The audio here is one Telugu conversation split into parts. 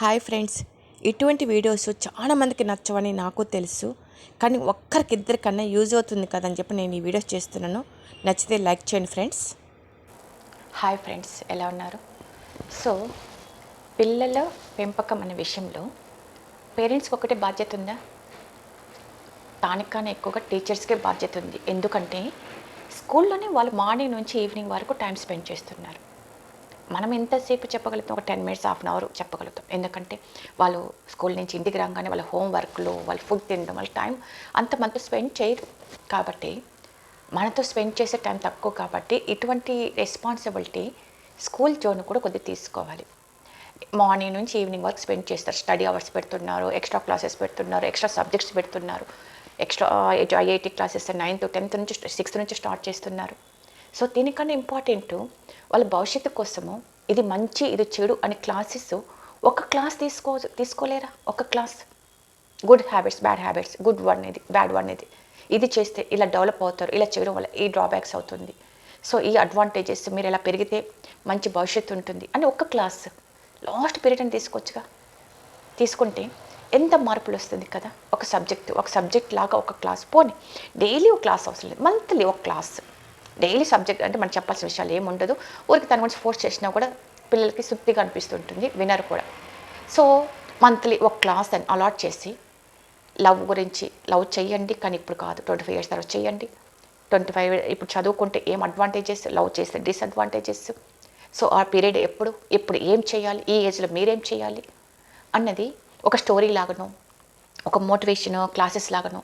Hi friends. ఇటువంటి వీడియోస్ చాలా మందికి నచ్చవని నాకు తెలుసు. కానీ ఒక్కరికి ఇద్దరికన్నా యూజ్ అవుతుంది కదని చెప్పి నేను ఈ వీడియోస్ చేస్తున్నాను. నచ్చితే లైక్ చేయండి ఫ్రెండ్స్. Hi friends. ఎలా ఉన్నారు? సో పిల్లల పెంపకం అనే విషయంలో పేరెంట్స్కి ఒకటే బాధ్యత ఉందా? దానికన్నా ఎక్కువగా టీచర్స్కే బాధ్యత ఉంది. ఎందుకంటే స్కూల్లోనే వాళ్ళు మార్నింగ్ నుంచి ఈవినింగ్ వరకు టైం స్పెండ్ చేస్తున్నారు. మనం ఎంతసేపు చెప్పగలుగుతాం? ఒక ten minutes half an hour చెప్పగలుగుతాం. ఎందుకంటే వాళ్ళు స్కూల్ నుంచి ఇంటికి రాగానే వాళ్ళ హోంవర్క్లో వాళ్ళు ఫుడ్ తినడం వాళ్ళ టైం అంత మనతో స్పెండ్ చేయరు. కాబట్టి మనతో స్పెండ్ చేసే టైం తక్కువ కాబట్టి ఇటువంటి రెస్పాన్సిబిలిటీ స్కూల్ జోన్ కూడా కొద్దిగా తీసుకోవాలి. మార్నింగ్ నుంచి ఈవినింగ్ వరకు స్పెండ్ చేస్తారు. స్టడీ అవర్స్ పెడుతున్నారు ఎక్స్ట్రా క్లాసెస్ పెడుతున్నారు ఎక్స్ట్రా సబ్జెక్ట్స్ పెడుతున్నారు. Extra IIT classes ninth tenth నుంచి సిక్స్త్ నుంచి స్టార్ట్ చేస్తున్నారు. సో దీనికన్నా ఇంపార్టెంట్ వాళ్ళ భవిష్యత్తు కోసము ఇది మంచి ఇది చెడు అనే క్లాసెస్ ఒక క్లాస్ తీసుకో తీసుకోలేరా? ఒక class good habits bad habits good one ఇది బ్యాడ్ వన్ ఇది. ఇది చేస్తే ఇలా డెవలప్ అవుతారు ఇలా చేయడం వల్ల ఈ డ్రాబ్యాక్స్ అవుతుంది. సో ఈ అడ్వాంటేజెస్ మీరు ఇలా పెరిగితే మంచి భవిష్యత్తు ఉంటుంది అని ఒక క్లాస్ లాస్ట్ పీరియడ్ అని తీసుకోవచ్చుగా? తీసుకుంటే ఎంత మార్పులు వస్తుంది కదా? ఒక సబ్జెక్ట్ ఒక సబ్జెక్ట్ లాగా ఒక క్లాస్ పోనీ డైలీ ఒక క్లాస్ అవసరం లేదు. మంత్లీ ఒక క్లాస్ డైలీ సబ్జెక్ట్ అంటే మనం చెప్పాల్సిన విషయాలు ఏముండదు. ఊరికి తన గురించి ఫోర్స్ చేసినా కూడా పిల్లలకి సుత్తిగా అనిపిస్తుంటుంది వినరు కూడా. సో మంత్లీ ఒక క్లాస్ అని అలాట్ చేసి లవ్ గురించి లవ్ చేయండి కానీ ఇప్పుడు కాదు. ట్వంటీ ఫైవ్ ఇయర్స్ తర్వాత చేయండి ట్వంటీ ఫైవ్ ఇప్పుడు చదువుకుంటే ఏం అడ్వాంటేజెస్? లవ్ చేస్తే డిసడ్వాంటేజెస్? సో ఆ పీరియడ్ ఎప్పుడు? ఇప్పుడు ఏం చేయాలి ఈ ఏజ్లో మీరేం చేయాలి అన్నది ఒక స్టోరీ లాగానో ఒక మోటివేషన్ క్లాసెస్ లాగానో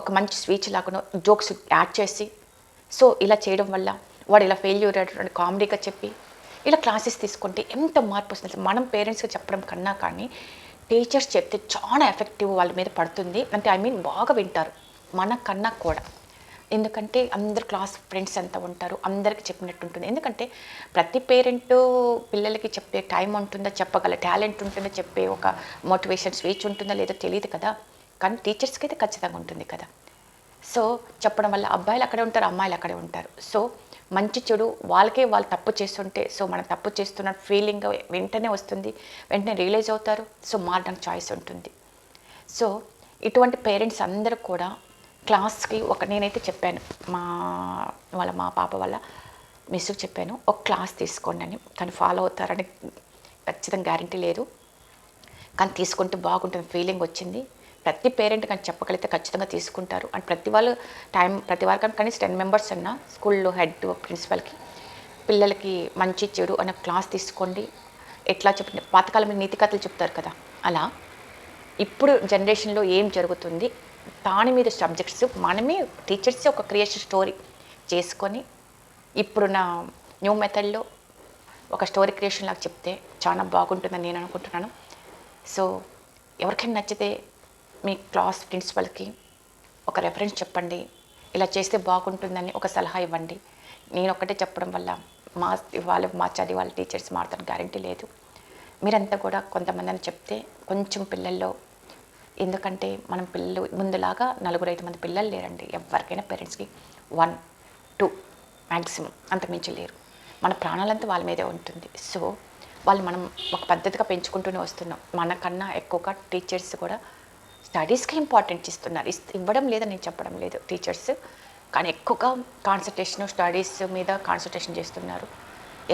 ఒక మంచి స్పీచ్ లాగానో జోక్స్ యాడ్ చేసి సో ఇలా చేయడం వల్ల వాడు ఇలా ఫెయిల్యూర్ అయ్యేటువంటి కామెడీగా చెప్పి ఇలా క్లాసెస్ తీసుకుంటే ఎంత మార్పు వస్తుంది మనం పేరెంట్స్కి చెప్పడం కన్నా కానీ టీచర్స్ చెప్తే చాలా ఎఫెక్టివ్ వాళ్ళ మీద పడుతుంది. అంటే ఐ మీన్ బాగా వింటారు. మన కన్నా కూడా. ఎందుకంటే అందరు క్లాస్ ఫ్రెండ్స్ అంతా ఉంటారు. అందరికి చెప్పినట్టు ఉంటుంది. ఎందుకంటే ప్రతి పేరెంట్ పిల్లలకి చెప్పే టైం ఉంటుందా చెప్పగల టాలెంట్ ఉంటుందా చెప్పే ఒక మోటివేషన్ స్పీచ్ ఉంటుందా లేదో తెలియదు కదా. కానీ టీచర్స్కి అయితే ఖచ్చితంగా ఉంటుంది కదా. సో చెప్పడం వల్ల అబ్బాయిలు అక్కడే ఉంటారు అమ్మాయిలు అక్కడే ఉంటారు. సో మంచి చెడు వాళ్ళకే వాళ్ళు తప్పు చేస్తుంటే సో మనం తప్పు చేస్తున్న ఫీలింగ్ వెంటనే వస్తుంది వెంటనే రియలైజ్ అవుతారు. సో మారడానికి చాయిస్ ఉంటుంది. సో ఇటువంటి పేరెంట్స్ అందరూ కూడా క్లాస్కి ఒక నేనైతే చెప్పాను మా వాళ్ళ మా పాప వాళ్ళ మిస్సుకు చెప్పాను ఒక క్లాస్ తీసుకోండి అని. కానీ ఫాలో అవుతారని ఖచ్చితంగా గ్యారంటీ లేదు. కానీ తీసుకుంటే బాగుంటుంది ఫీలింగ్ వచ్చింది. ప్రతి పేరెంట్ కానీ చెప్పగలిగితే ఖచ్చితంగా తీసుకుంటారు. అండ్ ప్రతి వాళ్ళు టైం ప్రతి వారికి కనీసం టెన్ మెంబర్స్ అన్న స్కూల్లో హెడ్ ప్రిన్సిపల్కి పిల్లలకి మంచి చెడు అనే క్లాస్ తీసుకోండి. ఎట్లా చెప్పండి? పాతకాలం నీతి కథలు చెప్తారు కదా? అలా. ఇప్పుడు జనరేషన్లో ఏం జరుగుతుంది? దాని మీద సబ్జెక్ట్స్ మనమే టీచర్స్ ఒక క్రియేషన్ స్టోరీ చేసుకొని ఇప్పుడున్న న్యూ మెథడ్లో ఒక స్టోరీ క్రియేషన్ లాగా చెప్తే చాలా బాగుంటుందని నేను అనుకుంటున్నాను. సో ఎవరికైనా నచ్చితే మీ క్లాస్ ప్రిన్సిపల్కి ఒక రెఫరెన్స్ చెప్పండి. ఇలా చేస్తే బాగుంటుందని ఒక సలహా ఇవ్వండి. నేను ఒకటే చెప్పడం వల్ల మా వాళ్ళు మా చదివి వాళ్ళ టీచర్స్ మారుతాను గ్యారంటీ లేదు. మీరంతా కూడా కొంతమందిని చెప్తే కొంచెం పిల్లల్లో ఎందుకంటే మనం పిల్లలు ముందులాగా నలుగురు ఐదు మంది పిల్లలు లేరండి. ఎవరికైనా పేరెంట్స్కి వన్ టూ మ్యాక్సిమం అంతకుమించి లేరు. మన ప్రాణాలంతా వాళ్ళ మీదే ఉంటుంది. సో వాళ్ళు మనం ఒక పద్ధతిగా పెంచుకుంటూనే వస్తున్నాం. మనకన్నా ఎక్కువగా టీచర్స్ కూడా స్టడీస్కి ఇంపార్టెంట్ ఇస్తున్నారు. ఇస్ ఇవ్వడం లేదని నేను చెప్పడం లేదు టీచర్స్ కానీ ఎక్కువగా కాన్సన్ట్రేషన్ స్టడీస్ మీద కాన్సన్ట్రేషన్ చేస్తున్నారు.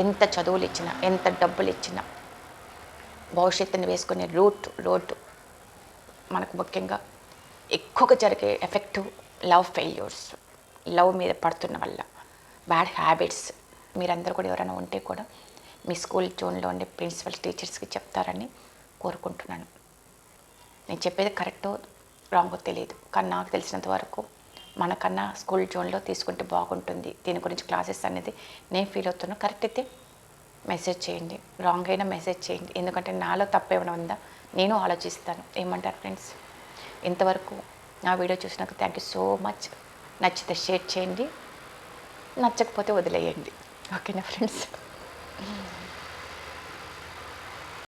ఎంత చదువులు ఇచ్చినా ఎంత డబ్బులు ఇచ్చినా భవిష్యత్తుని వేసుకునే రూట్ రోడ్డు మనకు ముఖ్యంగా ఎక్కువగా జరిగే ఎఫెక్టివ్ లవ్ ఫెయిల్యూర్స్ లవ్ మీద పడుతున్న వల్ల బ్యాడ్ హ్యాబిట్స్ మీరందరూ కూడా ఎవరైనా ఉంటే కూడా మీ స్కూల్ జోన్లో ఉండే ప్రిన్సిపల్ టీచర్స్కి చెప్తారని కోరుకుంటున్నాను. నేను చెప్పేది కరెక్టో రాంగో తెలియదు కానీ నాకు తెలిసినంత వరకు మనకన్నా స్కూల్ జోన్లో తీసుకుంటే బాగుంటుంది. దీని గురించి క్లాసెస్ అనేది నేను ఫీల్ అవుతున్నా. కరెక్ట్ అయితే మెసేజ్ చేయండి. రాంగ్ అయినా మెసేజ్ చేయండి. ఎందుకంటే నాలో తప్పు ఏమైనా ఉందా? నేను ఆలోచిస్తాను. ఏమంటారు ఫ్రెండ్స్? ఇంతవరకు నా వీడియో చూసినాక థ్యాంక్ యూ సో మచ్ నచ్చితే షేర్ చేయండి. నచ్చకపోతే వదిలేయండి. ఓకేనా ఫ్రెండ్స్?